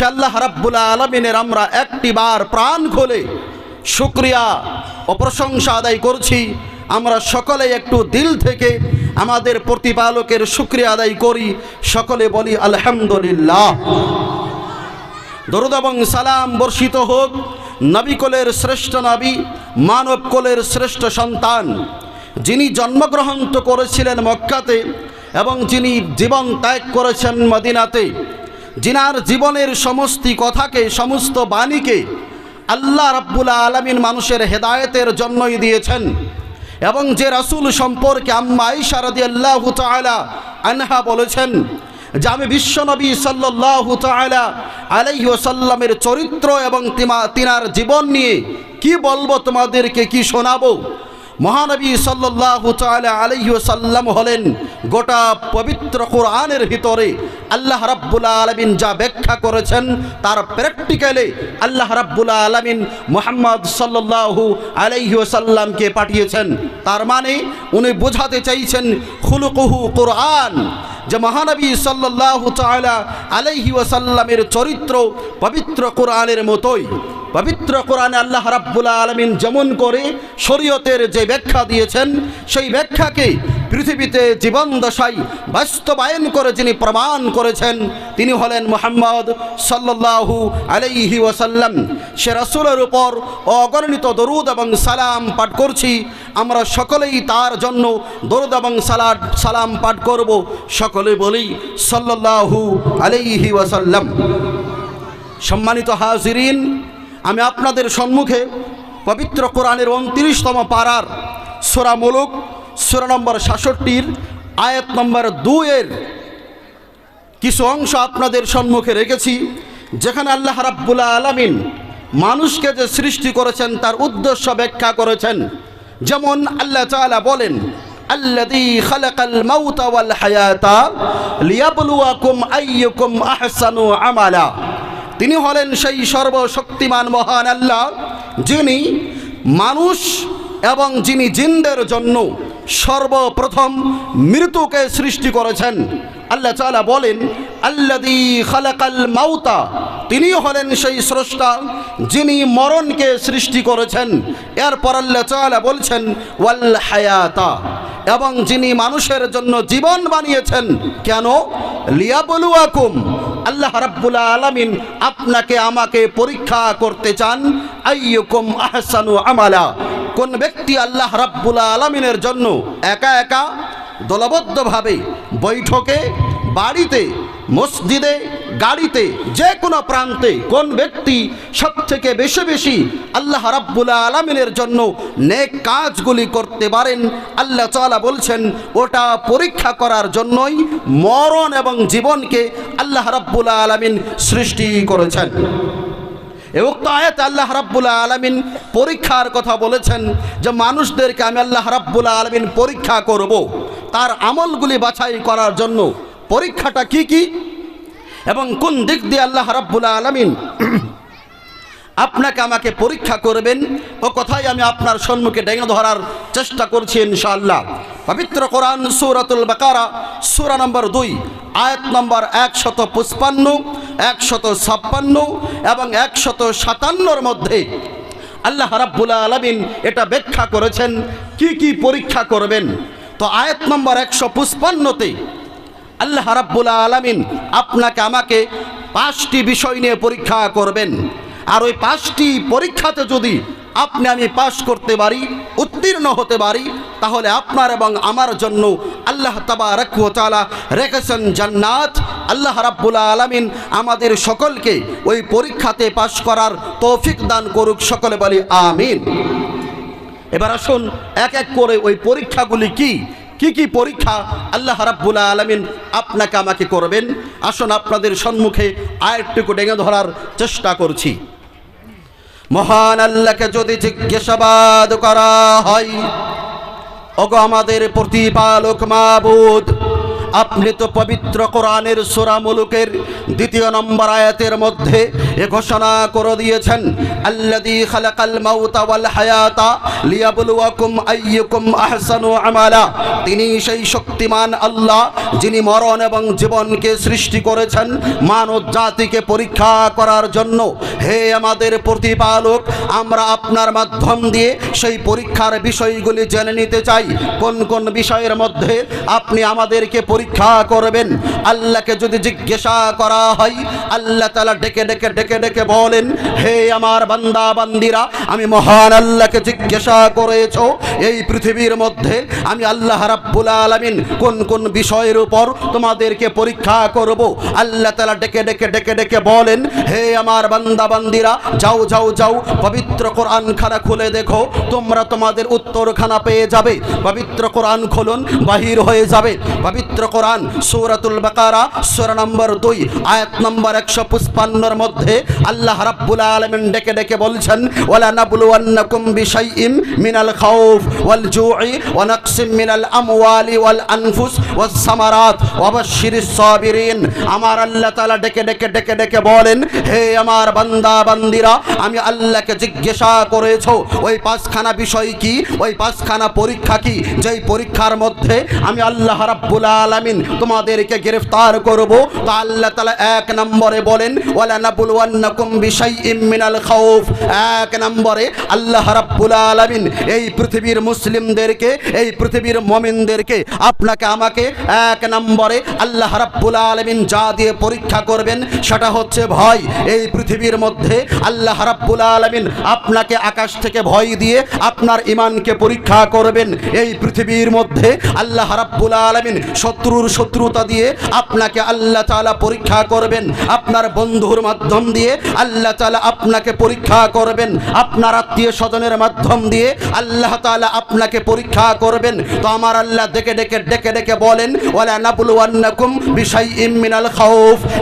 সে আল্লাহ রাব্বুল আলমিনের আমরা একটি বার প্রাণ খোলে শুক্রিয়া ও প্রশংসা আদায় করছি। আমরা সকলে একটু দিল থেকে আমাদের প্রতিপালকের শুক্রিয়া আদায় করি। সকলে বলি আলহামদুলিল্লাহ। দরুদ এবং সালাম বর্ষিত হোক। নবিকলের শ্রেষ্ঠ নবী মানবকলের শ্রেষ্ঠ সন্তান, যিনি জন্মগ্রহণ করেছিলেন মক্কাতে এবং যিনি জীবন ত্যাগ করেছেন মদিনাতে যিনার জীবনের সমস্ত কথাকে, সমস্ত বাণীকে আল্লাহ রাব্বুল আলমিন মানুষের হেদায়েতের জন্যই দিয়েছেন। এবং যে রাসূল সম্পর্কে আম্মা আইসা রাদিয়াল্লাহু তাআলা আনহা বলেছেন যে আমি বিশ্বনবী সাল্লাল্লাহু তাআলা আলাইহি ওয়াসাল্লামের চরিত্র এবং তিনার জীবন নিয়ে কি বলব তোমাদেরকে, কি শোনাবো? মহানবী আলাইহি ওয়াসাল্লাম হলেন গোটা পবিত্র কোরআনের ভিতরে আল্লাহ রাব্বুল আলামিন যা ব্যাখ্যা করেছেন তার প্র্যাকটিক্যালে আল্লাহ রাব্বুল আলামিন মুহাম্মদ সাল্লাল্লাহু আলাইহি ওয়াসাল্লামকে পাঠিয়েছেন। তার মানে উনি বোঝাতে চাইছেন খুলুকুহু কোরআন। যে মহানবী সাল্লাল্লাহু তাআলা আলাইহি ওয়াসাল্লামের চরিত্র পবিত্র কোরআনের মতোই। পবিত্র কোরআনে আল্লাহ রাব্বুল আলমিন যেমন করে শরীয়তের যে ব্যাখ্যা দিয়েছেন, সেই ব্যাখ্যাকে পৃথিবীতে জীবন দশাই বাস্তবায়ন করে যিনি প্রমাণ করেছেন, তিনি হলেন মোহাম্মদ সাল্লাল্লাহু আলাইহি ওয়াসাল্লাম। সে রাসূলের উপর অগণিত দরুদ এবং সালাম পাঠ করছি। আমরা সকলেই তার জন্য দরুদ এবং সালাদ, সালাম পাঠ করব। সকলে বলি সাল্লাল্লাহু আলাইহি ওয়াসাল্লাম। সম্মানিত হাজিরিন, আমি আপনাদের সম্মুখে পবিত্র কোরআনের উনত্রিশতম পাড়ার সোরা মুলুক, সোরা নম্বর সাতষট্টির আয়াত নম্বর দুয়ের কিছু অংশ আপনাদের সম্মুখে রেখেছি, যেখানে আল্লাহ রাব্বুল আলামিন মানুষকে যে সৃষ্টি করেছেন তার উদ্দেশ্য ব্যাখ্যা করেছেন। যেমন আল্লাহ তাআলা বলেন তিনি হলেন সেই সর্বশক্তিমান মহান আল্লাহ। যিনি মানুষ এবং যিনি জিনদের জন্য সর্বপ্রথম মৃত্যুকে সৃষ্টি করেছেন। আল্লাহ তাআলা বলেন আল্লাদি খালাকাল মাউতা। তিনি হলেন সেই স্রষ্টা যিনি মরণকে সৃষ্টি করেছেন। এরপর আল্লাহ তাআলা বলছেন, ওয়াল হায়াতা। এবং যিনি মানুষের জন্য জীবন বানিয়েছেন। কেন? লিয়াবলুয়াকুম। আল্লাহ রাব্বুল আলামিন আপনাকে আমাকে পরীক্ষা করতে চান, আইয়ুকুম আহসানু আমালা। কোন ব্যক্তি আল্লাহ রাব্বুল আলামিনের জন্য একা একা দলবদ্ধভাবে বৈঠকে, বাড়িতে, মসজিদে গাড়িতে যে কোনো প্রান্তে কোন ব্যক্তি সব থেকে বেশি বেশি আল্লাহ রাব্বুল আলমিনের জন্য নেক কাজগুলি করতে পারেন, আল্লাহ তাআলা বলছেন, ওটা পরীক্ষা করার জন্যই মরণ এবং জীবনকে আল্লাহ রাব্বুল আলমিন সৃষ্টি করেছেন। এ উক্ত আয়াত আল্লাহ রাব্বুল আলামিন পরীক্ষার কথা বলেছেন যে, মানুষদেরকে আমি আল্লাহ রাব্বুল আলামিন পরীক্ষা করব। তার আমলগুলি বাছাই করার জন্য পরীক্ষাটা কি কি? এবং কোন দিক দিয়ে আল্লাহ রাব্বুল আলামিন আপনাকে আমাকে পরীক্ষা করবেন, ও কথাই আমি আপনার সম্মুখে ডেঙে ধরার চেষ্টা করছি ইনশাআল্লাহ। পবিত্র কোরআন সূরাতুল বাকারা, সূরা নম্বর দুই, আয়াত নম্বর একশত পঁচপান্ন, একশত ছাপ্পান্ন এবং একশত সাতান্নর মধ্যে আল্লাহ রাব্বুল আলামিন এটা ব্যাখ্যা করেছেন, কি কি পরীক্ষা করবেন। তো আয়াত নম্বর একশো পঁচপান্নতে আল্লাহ রাব্বুল আলামিন আপনাকে আমাকে পাঁচটি বিষয় নিয়ে পরীক্ষা করবেন। আর ওই পাঁচটি পরীক্ষাতে যদি আপনি আমি পাশ করতে পারি, উত্তীর্ণ হতে পারি, তাহলে আপনার এবং আমার জন্য আল্লাহ তাবা তালা রেখেছেন জান্নাত। আল্লাহ রাব্বুল আলামিন আমাদের সকলকে ওই পরীক্ষাতে পাশ করার তৌফিক দান করুক, সকলে বলি আমিন। এবার আসুন এক এক করে ওই পরীক্ষাগুলি কি? কি কি পরীক্ষা আল্লাহ রাব্বুল আলমিন আপনাকে আমাকে করবেন? আসুন আপনাদের সম্মুখে আয়েরটুকু ডেঙে ধরার চেষ্টা করছি। মহান আল্লাহকে যদি জিজ্ঞাসাবাদ করা হয়, ওগো আমাদের প্রতিপালক মাবুদ আপনি তো পবিত্র কোরআনের সোরা মুলুকের দ্বিতীয় নম্বর আয়াতের মধ্যে এ ঘোষণা করে দিয়েছেন, আল্লাযী খালাকাল মাউতা ওয়াল হায়াতা লিয়াবলুয়াকুম আইয়ুকুম আহসানু আমালা। তিনি সেই শক্তিমান আল্লাহ যিনি মরণ এবং জীবনকে সৃষ্টি করেছেন মানব জাতিকে পরীক্ষা করার জন্য। হে আমাদের প্রতিপালক, আমরা আপনার মাধ্যম দিয়ে সেই পরীক্ষার বিষয়গুলি জেনে নিতে চাই। কোন কোন বিষয়ের মধ্যে আপনি আমাদেরকে করবেন। আল্লাহকে যদি জিজ্ঞাসা করা হয়, আল্লাহ তালা ডেকে ডেকে ডেকে ডেকে বলেন, হে আমার বান্দা, বান্দিরা, আমি মহান আল্লাহকে জিজ্ঞাসা করেছ, এই পৃথিবীর মধ্যে আমি আল্লাহ রাব্বুল আলামিন কোন কোন বিষয়ের উপর তোমাদেরকে পরীক্ষা করব? আল্লাহ তালা ডেকে ডেকে ডেকে ডেকে বলেন, হে আমার বান্দা, বান্দিরা, যাও যাও যাও, পবিত্র কোরআন খানা খুলে দেখো, তোমরা তোমাদের উত্তরখানা পেয়ে যাবে, পবিত্র কোরআন খুলুন, বাহির হয়ে যাবে, পবিত্র কোরআন, সূরাতুল বাকারা, সূরা নম্বর দুই, আয়াত নম্বর একশো পুষ্পান্নর মধ্যে আল্লাহ রাব্বুল আলামিন ডেকে ডেকে বলছেন ওয়ালা নাবলুওয়ান্নাকুম বিশাইইম মিনাল খাউফ ওয়াল জুই ওয়া মিনাল আমওয়ালি ওয়াল আনফুস ওয়াস সামারাত ওয়াবাশশিরিস সাবিরিন। আমার আল্লাহ তাআলা ডেকে ডেকে ডেকে ডেকে বলেন, হে আমার বান্দা, বান্দিরা, আমি আল্লাহকে জিজ্ঞাসা করেছ, ওই পাঁচখানা বিষয় কি? ওই পাঁচখানা পরীক্ষা কি? যেই পরীক্ষার মধ্যে আমি আল্লাহ রাব্বুল আলামিন তোমাদেরকে গ্রেফতার করব। তো আল্লাহ তাআলা এক নম্বরে বলেন ওয়ালা নাবলুওয়ান্নাকুম বিশাইইম মিনাল এক নম্বরে আল্লাহ রাব্বুল আলামিন এই পৃথিবীর মুসলিমদেরকে, এই পৃথিবীর মুমিনদেরকে আপনাকে, আমাকে এক নম্বরে আল্লাহ রাব্বুল আলামিন যা দিয়ে পরীক্ষা করবেন, সেটা হচ্ছে ভয়। এই পৃথিবীর মধ্যে আল্লাহ রাব্বুল আলামিন আপনাকে আকাশ থেকে ভয় দিয়ে আপনার ইমানকে পরীক্ষা করবেন। এই পৃথিবীর মধ্যে আল্লাহ রাব্বুল আলামিন শত্রুর শত্রুতা দিয়ে আপনাকে আল্লাহ তালা পরীক্ষা করবেন। আপনার বন্ধুর মাধ্যম দিয়ে আল্লাহ তালা আপনাকে পরীক্ষা করবেন। আপনার আত্মীয় স্বজনের মাধ্যম দিয়ে আল্লাহ তাআলা আপনাকে পরীক্ষা করবেন। তো আমার আল্লাহ ডেকে ডেকে ডেকে ডেকে বলেন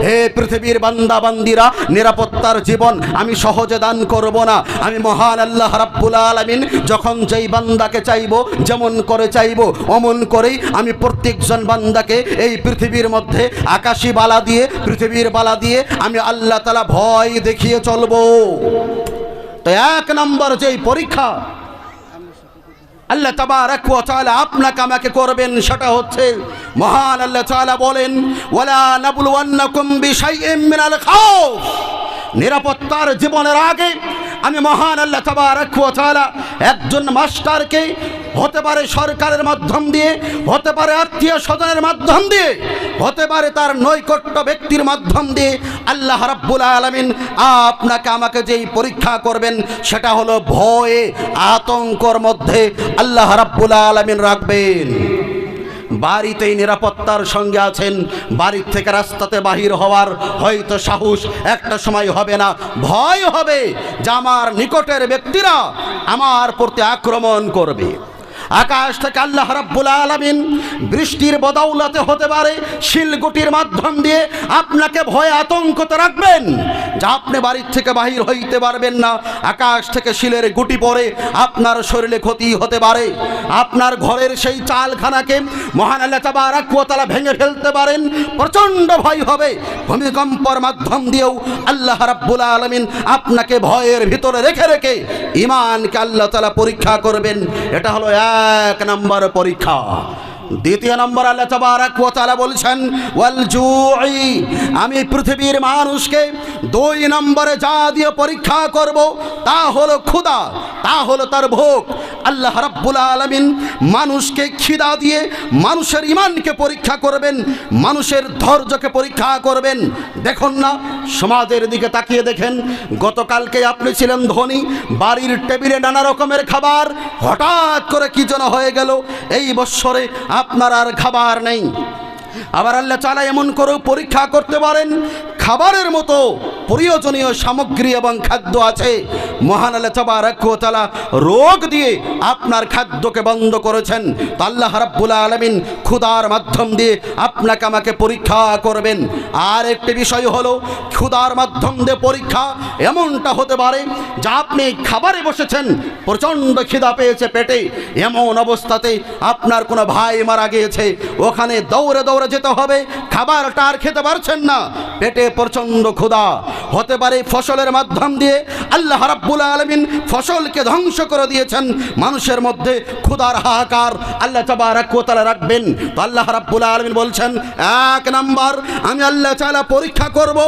হে পৃথিবীর বান্দা বান্দিরা নিরাপত্তার জীবন আমি সহজে দান করব না। আমি মহান আল্লাহ রাব্বুল আলামিন যখন যেই বান্দাকে চাইব, যেমন করে চাইব, অমন করেই আমি প্রত্যেকজন বান্দাকে এই পৃথিবীর মধ্যে আকাশী বালা দিয়ে, পৃথিবীর বালা দিয়ে আমি আল্লাহ তালা ভয় দেখিয়ে চলবো। তো এক নম্বর যেই পরীক্ষা, আল্লাহ আপনাকে আমাকে করবেন সেটা হচ্ছে, মহান আল্লাহ বলেন নিরাপত্তার জীবনের আগে আমি মহান আল্লাহ একজন মাস্টারকে হতে পারে সরকারের মাধ্যম দিয়ে, হতে পারে আত্মীয় স্বজনের মাধ্যম দিয়ে, হতে পারে তার নৈকট্য ব্যক্তির মাধ্যম দিয়ে, আল্লাহ রাব্বুল আলামিন আপনাকে আমাকে যেই পরীক্ষা করবেন, সেটা হলো ভয়ে, আতঙ্কর মধ্যে আল্লাহ রাব্বুল আলামিন রাখবেন। বাড়িতেই নিরাপত্তার সঙ্গে আছেন, বাড়ির থেকে রাস্তাতে বাহির হওয়ার হয়তো সাহস একটা সময় হবে না, ভয় হবে যে আমার নিকটের ব্যক্তিরা আমার প্রতি আক্রমণ করবে। আকাশ থেকে আল্লাহ রাব্বুল আলামিন বৃষ্টির বদৌলতে হতে পারে শিলগুটির মাধ্যম দিয়ে আপনাকে ভয়ে আতঙ্কতে রাখবেন, যা আপনি বাড়ির থেকে বাহির হইতে পারবেন না। আকাশ থেকে শিলের গুটি পড়ে আপনার শরীরে ক্ষতি হতে পারে। আপনার ঘরের সেই চালখানাকে মহান আল্লাহ তাবারাক ভেঙে ফেলতে পারেন, প্রচণ্ড ভয় হবে। ভূমিকম্পর মাধ্যম দিয়েও আল্লাহ রাব্বুল আলামিন আপনাকে ভয়ের ভিতরে রেখে রেখে ইমানকে আল্লাহ তাআলা পরীক্ষা করবেন। এটা হলো এক নম্বর পরীক্ষা। দ্বিতীয় নম্বর আল্লাহ তবারক তাআলা বলছেন, ওয়াল জুই, আমি পৃথিবীর মানুষকে দুই নম্বরে যা দিয়ে পরীক্ষা করব, তা হলো ক্ষুধা, তা হলো তার ভোগ আল্লাহ রাব্বুল আলমিন মানুষকে খিদা দিয়ে মানুষের ইমানকে পরীক্ষা করবেন, মানুষের ধৈর্যকে পরীক্ষা করবেন। দেখুন না, সমাজের দিকে তাকিয়ে দেখেন, গতকালকে আপনি ছিলেন ধনী, বাড়ির টেবিলে নানা রকমের খাবার, হঠাৎ করে কি যেন হয়ে গেল, এই বৎসরে আপনার আর খাবার নেই। আবার আল্লাহ চালা এমন করেও পরীক্ষা করতে পারেন খাবারের মতো প্রয়োজনীয় সামগ্রী এবং খাদ্য আছে। মহান আল্লাহ রোগ দিয়ে আপনার খাদ্যকে বন্ধ করেছেন। তো আল্লাহ রাব্বুল আলমিন ক্ষুদার মাধ্যম দিয়ে আপনাকে আমাকে পরীক্ষা করবেন। আর একটি বিষয় হলো ক্ষুদার মাধ্যম দিয়ে পরীক্ষা এমনটা হতে পারে যা আপনি খাবারে বসেছেন, প্রচণ্ড খিদা পেয়েছে পেটে। এমন অবস্থাতে আপনার কোনো ভাই মারা গিয়েছে, ওখানে দৌড়ে দৌড়ে যেতে হবে, খাবারটা আর খেতে পারছেন না। পেটে প্রচণ্ড ক্ষুধা। হতে পারে ফসলের মাধ্যম দিয়ে আল্লাহ রাব্বুল আলমিন ফসলকে ধ্বংস করে দিয়েছেন। মানুষের মধ্যে ক্ষুধার হাহাকার আল্লাহ তাআলা রাখবেন। তো আল্লাহ রাব্বুল আলমিন বলছেন, এক নাম্বার, আমি আল্লাহ তাআলা পরীক্ষা করব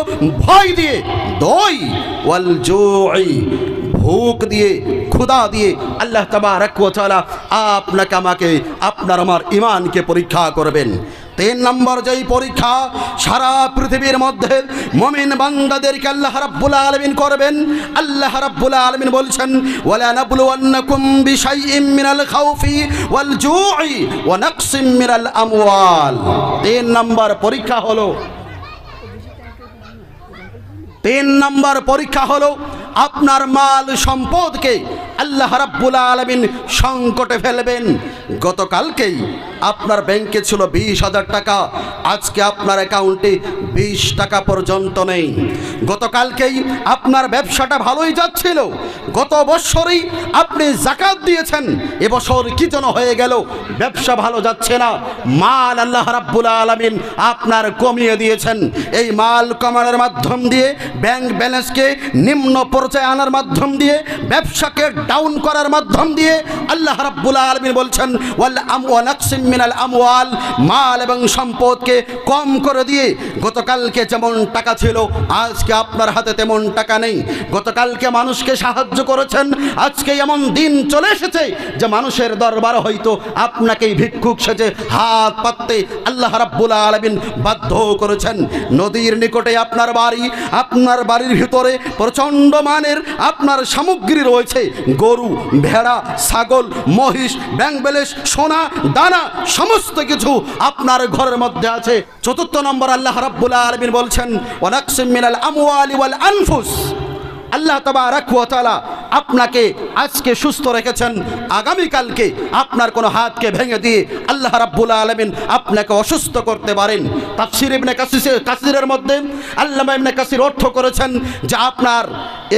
ভয় দিয়ে, দই ওয়াল জুই, ভুক দিয়ে, ক্ষুধা দিয়ে। আল্লাহ তাআলা আপনাকে, আমাকে, আপনার আমার ইমানকে পরীক্ষা করবেন। তিন নম্বর যেই পরীক্ষা, সারা পৃথিবীর মধ্যে মমিন বান্দাদেরকে আল্লাহ রাব্বুল আলামিন করবেন। আল্লাহ রাব্বুল আলামিন বলছেন, ওয়ালা নাবলুওয়ান্নাকুম বিশাইইম মিনাল খাউফি ওয়াল জুই ওয়া নাকসিম মিনাল আমওয়াল। তিন নম্বর পরীক্ষা হলো, তিন নম্বর পরীক্ষা হলো, আপনার মাল সম্পদকে আল্লাহ রাব্বুল আলমিন সংকটে ফেলবেন। গতকালকেই আপনার ব্যাংকে ছিল বিশ হাজার টাকা, আজকে আপনার অ্যাকাউন্টে বিশ টাকা পর্যন্ত নেই। গতকালকেই আপনার ব্যবসাটা ভালোই যাচ্ছিল। গত বৎসরেই আপনি জাকাত দিয়েছেন, এবছর কি যেন হয়ে গেল, ব্যবসা ভালো যাচ্ছে না। মাল আল্লাহ রাব্বুল আলমিন আপনার কমিয়ে দিয়েছেন। এই মাল কমানোর মাধ্যম দিয়ে, ব্যাংক ব্যালেন্সকে নিম্ন পর্যায়ে আনার মাধ্যম দিয়ে, ব্যবসাকে ডাউন করার মাধ্যম দিয়ে আল্লাহ রাব্বুল আলমিন বলছেন, ওয়াল আমওয়াল মিনাল আমওয়াল মাল এবং সম্পদকে কম করে দিয়ে গতকালকে যেমন টাকা ছিল, আজকে আপনার হাতে তেমন টাকা নেই। গতকালকে মানুষকে সাহায্য করেছেন, আজকে এমন দিন চলে এসেছে যে মানুষের দরবার হয়তো আপনাকেই ভিক্ষুক সেজে হাত পাততে আল্লাহ রাব্বুল আলমিন বাধ্য করেছেন। নদীর নিকটে আপনার বাড়ি, আপনার বাড়ির ভিতরে প্রচণ্ড মানের আপনার সামগ্রী রয়েছে। গরু, ভেড়া, ছাগল, মহিষ ব্যাংবেলেশ সোনা, দানা, সমস্ত কিছু আপনার ঘরের মধ্যে আছে। চতুর্থ নম্বর আল্লাহ রাব্বুল আলমিন বলছেন ওয়ানাকসিম মিনাল আমওয়ালি ওয়াল আনফুস। আল্লাহ তালা আপনাকে আজকে সুস্থ রেখেছেন। আগামীকালকে আপনার কোনো হাতকে ভেঙে দিয়ে আল্লাহ রাব্বুল আলমিন আপনাকে অসুস্থ করতে পারেন। তাফসির ইবনে কাসিসের কাসিরের মধ্যে আল্লামা ইবনে কাসির অর্থ করেছেন যে আপনার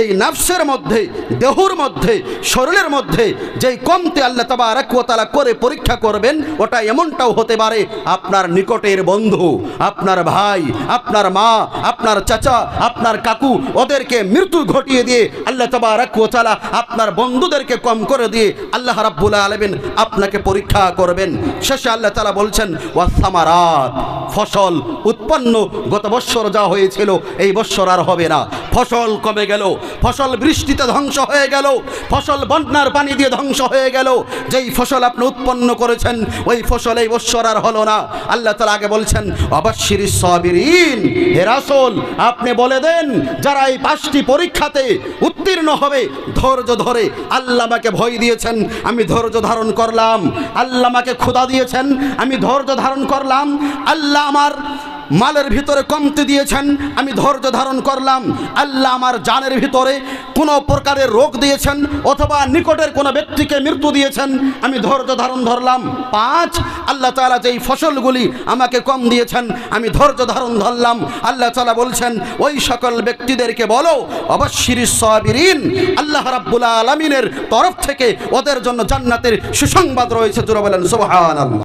এই নাফসের মধ্যে, দেহুর মধ্যে, শরীরের মধ্যে যেই কমতে আল্লাহ তাবা তালা করে পরীক্ষা করবেন, ওটা এমনটাও হতে পারে আপনার নিকটের বন্ধু, আপনার ভাই, আপনার মা, আপনার চাচা, আপনার কাকু, ওদেরকে মৃত্যু ঘটিয়ে দিয়ে আল্লাহ তাবা তালা আপনার বন্ধুদেরকে কম করে দিয়ে আল্লাহ রাব্বুল আলমিন আপনাকে পরীক্ষা করবেন। শেষে আল্লাহ তালা বলছেন ওয়াসামারাত ফসল উৎপন্ন গত বৎসর যা হয়েছিল, এই বৎসর আর হবে না। ফসল কমে গেল, ফসল বৃষ্টিতে ধ্বংস হয়ে গেল, ফসল বন্যার পানি দিয়ে ধ্বংস হয়ে গেল। যেই ফসল আপনি উৎপন্ন করেছেন, ওই ফসল এই বৎসর আর হলো না। আল্লাহ তালা আগে বলছেন অবশ্যির সবিরিন হে রাসূল, আপনি বলে দেন, যারা এই পাঁচটি পরীক্ষাতে উত্তীর্ণ হবে ধৈর্য ধরে আল্লাহ আমাকে ভয় দিয়েছেন, আমি ধৈর্য ধারণ করলাম। আল্লাহ আমাকে ক্ষুধা দিয়েছেন, আমি ধৈর্য ধারণ করলাম। আল্লাহ আমার মালের ভিতরে কমতে দিয়েছেন, আমি ধৈর্য ধারণ করলাম। আল্লাহ আমার জানের ভিতরে কোনো প্রকারের রোগ দিয়েছেন অথবা নিকটের কোনো ব্যক্তিকে মৃত্যু দিয়েছেন, আমি ধৈর্য ধারণ ধরলাম। পাঁচ, আল্লাহ তালা যেই ফসলগুলি আমাকে কম দিয়েছেন, আমি ধৈর্য ধারণ ধরলাম। আল্লাহ তালা বলছেন, ওই সকল ব্যক্তিদেরকে বলো অবশ্যির সবিরিন, আল্লাহ রাব্বুল আলমিনের তরফ থেকে ওদের জন্য জান্নাতের সুসংবাদ রয়েছে। জোরা বলেন সুবহান